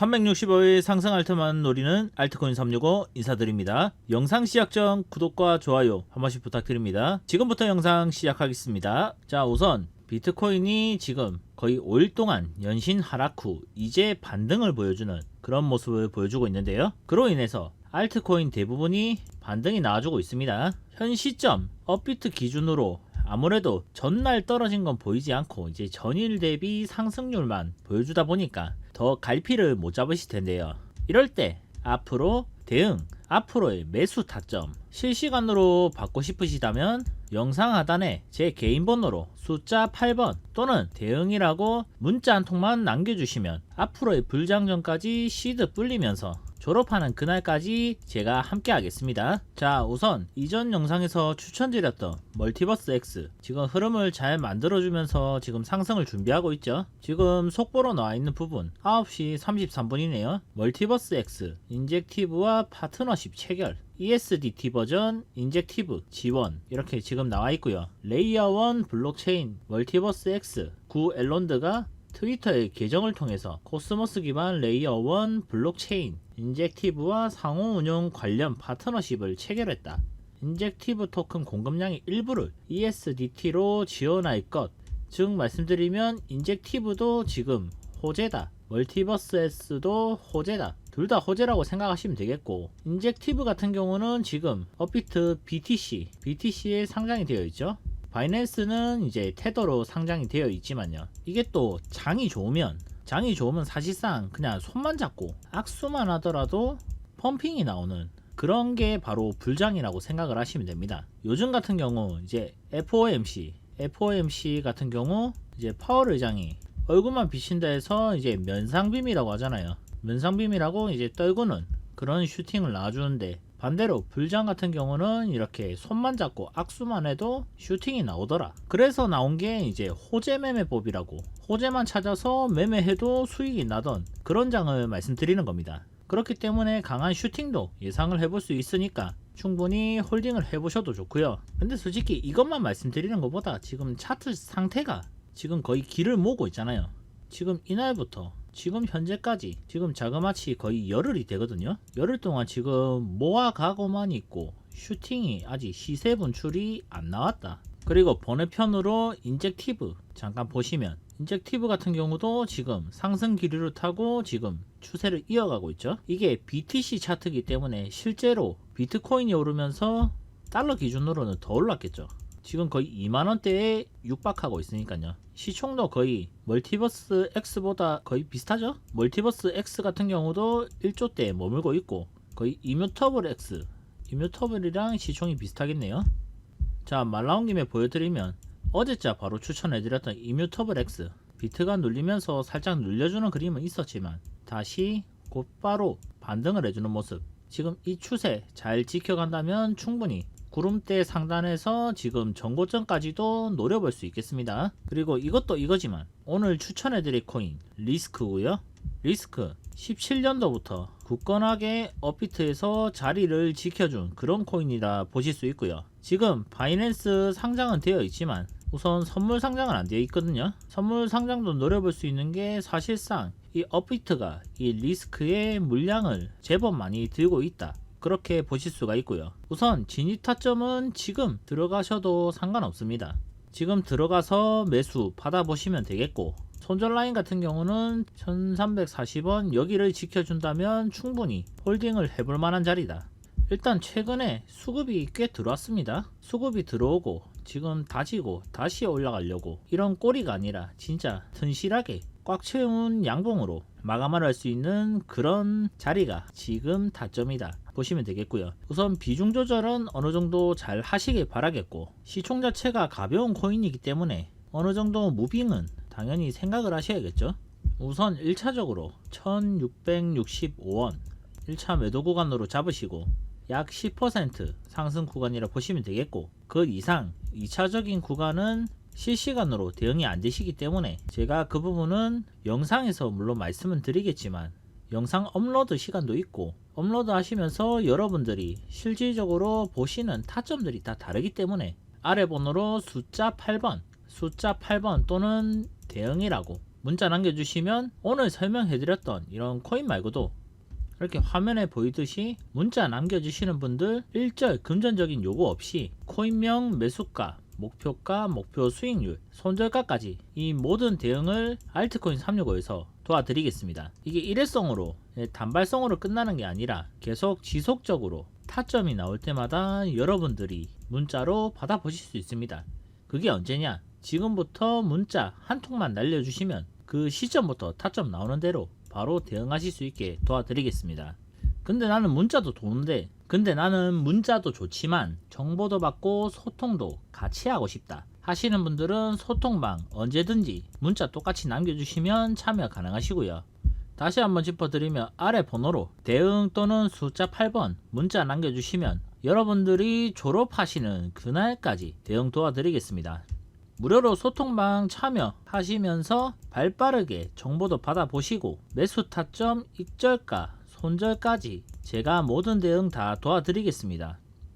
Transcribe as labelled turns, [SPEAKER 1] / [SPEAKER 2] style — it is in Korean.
[SPEAKER 1] 365일 상승 알트만 노리는 알트코인 365 인사드립니다. 영상 시작 전 구독과 좋아요 한 번씩 부탁드립니다. 지금부터 영상 시작하겠습니다. 자 우선 비트코인이 지금 거의 5일 동안 연신 하락 후 이제 반등을 보여주는 그런 모습을 보여주고 있는데요. 그로 인해서 알트코인 대부분이 반등이 나와주고 있습니다. 현 시점 업비트 기준으로 아무래도 전날 떨어진 건 보이지 않고 이제 전일 대비 상승률만 보여주다 보니까 더 갈피를 못 잡으실 텐데요. 이럴 때 앞으로 대응, 앞으로의 매수 타점 실시간으로 받고 싶으시다면 영상 하단에 제 개인 번호로 숫자 8번 또는 대응이라고 문자 한 통만 남겨주시면 앞으로의 불장전까지 시드 불리면서 졸업하는 그날까지 제가 함께 하겠습니다. 자, 우선 이전 영상에서 추천드렸던 멀티버스 X 지금 흐름을 잘 만들어주면서 지금 상승을 준비하고 있죠. 지금 속보로 나와 있는 부분 9시 33분이네요. 멀티버스 X 인젝티브와 파트너십 체결 ESDT 버전 인젝티브 지원 이렇게 지금 나와 있고요. 레이어 1 블록체인 멀티버스 X 구 앨런드가 트위터의 계정을 통해서 코스모스 기반 레이어 1 블록체인 인젝티브와 상호 운용 관련 파트너십을 체결했다. 인젝티브 토큰 공급량의 일부를 ESDT로 지원할 것. 즉 말씀드리면 인젝티브도 지금 호재다. 멀티버스 S도 호재다. 둘 다 호재라고 생각하시면 되겠고 인젝티브 같은 경우는 지금 업비트 BTC, BTC에 상장이 되어 있죠. 바이낸스는 이제 테더로 상장이 되어 있지만요. 이게 또 장이 좋으면 장이 좋으면 사실상 그냥 손만 잡고 악수만 하더라도 펌핑이 나오는 그런 게 바로 불장이라고 생각을 하시면 됩니다. 요즘 같은 경우 이제 FOMC, FOMC 같은 경우 이제 파월 의장이 얼굴만 비친다 해서 이제 면상빔이라고 하잖아요. 면상빔이라고 이제 떨구는 그런 슈팅을 놔주는데 반대로 불장 같은 경우는 이렇게 손만 잡고 악수만 해도 슈팅이 나오더라. 그래서 나온 게 이제 호재 매매법이라고 호재만 찾아서 매매해도 수익이 나던 그런 장을 말씀드리는 겁니다. 그렇기 때문에 강한 슈팅도 예상을 해볼 수 있으니까 충분히 홀딩을 해보셔도 좋고요. 근데 솔직히 이것만 말씀드리는 것보다 지금 차트 상태가 지금 거의 길을 모으고 있잖아요. 지금 이날부터 지금 현재까지 지금 자그마치 거의 열흘이 되거든요. 열흘 동안 지금 모아가고만 있고 슈팅이 아직 시세 분출이 안 나왔다. 그리고 번외편으로 인젝티브 잠깐 보시면 인젝티브 같은 경우도 지금 상승 기류를 타고 지금 추세를 이어가고 있죠. 이게 BTC 차트이기 때문에 실제로 비트코인이 오르면서 달러 기준으로는 더 올랐겠죠. 지금 거의 2만원대에 육박하고 있으니까요. 시총도 거의 멀티버스 X보다 거의 비슷하죠? 멀티버스 X 같은 경우도 1조대에 머물고 있고 거의 이뮤터블 X, 이뮤터블이랑 시총이 비슷하겠네요. 자, 말 나온 김에 보여드리면 어제자 바로 추천해드렸던 이뮤터블 X 비트가 눌리면서 살짝 눌려주는 그림은 있었지만 다시 곧바로 반등을 해주는 모습 지금 이 추세 잘 지켜간다면 충분히 구름대 상단에서 지금 전고점까지도 노려볼 수 있겠습니다. 그리고 이것도 이거지만 오늘 추천해드릴 코인 리스크고요. 리스크 17년도부터 굳건하게 업비트에서 자리를 지켜준 그런 코인이라 보실 수 있고요. 지금 바이낸스 상장은 되어 있지만 우선 선물 상장은 안 되어 있거든요. 선물 상장도 노려볼 수 있는 게 사실상 이 업비트가 이 리스크의 물량을 제법 많이 들고 있다. 그렇게 보실 수가 있고요. 우선 진입 타점은 지금 들어가셔도 상관없습니다. 지금 들어가서 매수 받아보시면 되겠고 손절 라인 같은 경우는 1340원 여기를 지켜준다면 충분히 홀딩을 해볼 만한 자리다. 일단 최근에 수급이 꽤 들어왔습니다. 수급이 들어오고 지금 다지고 다시 올라가려고 이런 꼬리가 아니라 진짜 튼실하게 꽉 채운 양봉으로 마감을 할 수 있는 그런 자리가 지금 타점이다 보시면 되겠고요. 우선 비중 조절은 어느 정도 잘 하시길 바라겠고 시총 자체가 가벼운 코인이기 때문에 어느 정도 무빙은 당연히 생각을 하셔야겠죠. 우선 1차적으로 1665원 1차 매도 구간으로 잡으시고 약 10% 상승 구간이라 보시면 되겠고 그 이상 2차적인 구간은 실시간으로 대응이 안 되시기 때문에 제가 그 부분은 영상에서 물론 말씀은 드리겠지만 영상 업로드 시간도 있고 업로드 하시면서 여러분들이 실질적으로 보시는 타점들이 다 다르기 때문에 아래 번호로 숫자 8번 숫자 8번 또는 대응이라고 문자 남겨주시면 오늘 설명해드렸던 이런 코인 말고도 이렇게 화면에 보이듯이 문자 남겨주시는 분들 일절 금전적인 요구 없이 코인명 매수가 목표가 목표 수익률 손절가까지 이 모든 대응을 알트코인 365에서 도와드리겠습니다. 이게 일회성으로 예, 단발성으로 끝나는 게 아니라 계속 지속적으로 타점이 나올 때마다 여러분들이 문자로 받아보실 수 있습니다. 그게 언제냐? 지금부터 문자 한 통만 날려주시면 그 시점부터 타점 나오는 대로 바로 대응하실 수 있게 도와드리겠습니다. 근데 나는 문자도 좋은데, 근데 나는 문자도 좋지만 정보도 받고 소통도 같이 하고 싶다. 하시는 분들은 소통방 언제든지 문자 똑같이 남겨주시면 참여 가능하시고요. 다시 한번 짚어드리면 아래 번호로 대응 또는 숫자 8번 문자 남겨주시면 여러분들이 졸업하시는 그날까지 대응 도와드리겠습니다. 무료로 소통방 참여하시면서 발빠르게 정보도 받아보시고 매수 타점, 익절가, 손절까지 제가 모든 대응 다 도와드리겠습니다.